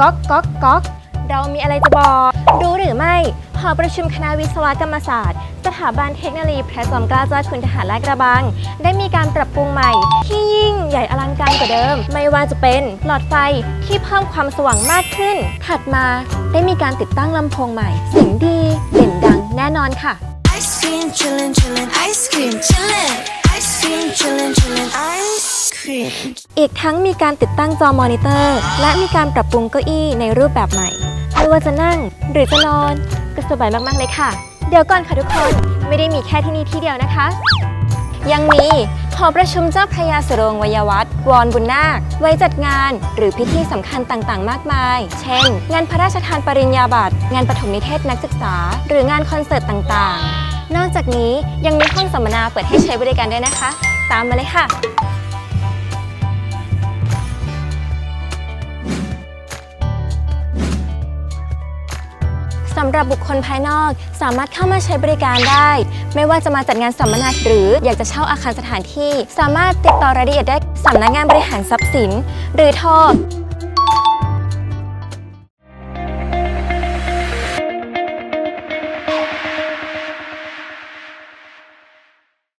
ก๊อกก๊อกก๊อกเรามีอะไรจะบอกรู้หรือไม่หอประชุมคณะวิศวกรรมศาสตร์ สถาบันเทคโนโลยีพระจอมเกล้าเจ้าคุณทหารลาดกระบัง ได้มีการปรับปรุงใหม่ ที่ยิ่งใหญ่อลังการกว่าเดิม ไม่ว่าจะเป็นหลอดไฟที่เพิ่มความสว่างมากขึ้น ถัดมาได้มีการติดตั้งลำโพงใหม่เสียงดีเด่นดังแน่นอนค่ะ Ice cream chillin' chillin' ice cream chillin' อีกทั้งมีการติดตั้งจอมอนิเตอร์ และมีการปรับปรุงเก้าอี้ในรูปแบบใหม่ ไม่ว่าจะนั่งหรือจะนอนก็สบายมาก ๆ เลยค่ะ เดี๋ยวก่อนค่ะทุกคนไม่ได้มีแค่ที่นี่ที่เดียวนะคะ ยังมีหอประชุมเจ้าพระยาสโรงวยวัฒน์วรบุญนาค ไว้จัดงาน หรือพิธีสำคัญต่างๆ มากมาย เช่น งานพระราชทานปริญญาบัตร งานปฐมนิเทศนักศึกษา หรืองานคอนเสิร์ตต่างๆ นอกจากนี้ยังมีห้องสัมมนาเปิดให้ใช้บริการด้วยนะคะ ตามมาเลยค่ะำหรับบุคคลภายนอกสามารถเข้ามาใช้บริการได้ ไม่ว่าจะมาจัดงานสัมมนาหรืออยากจะเช่าอาคารสถานที่ สามารถติดต่อรายละเอียดได้สำนักงานบริหารทรัพย์สิน หรือโทร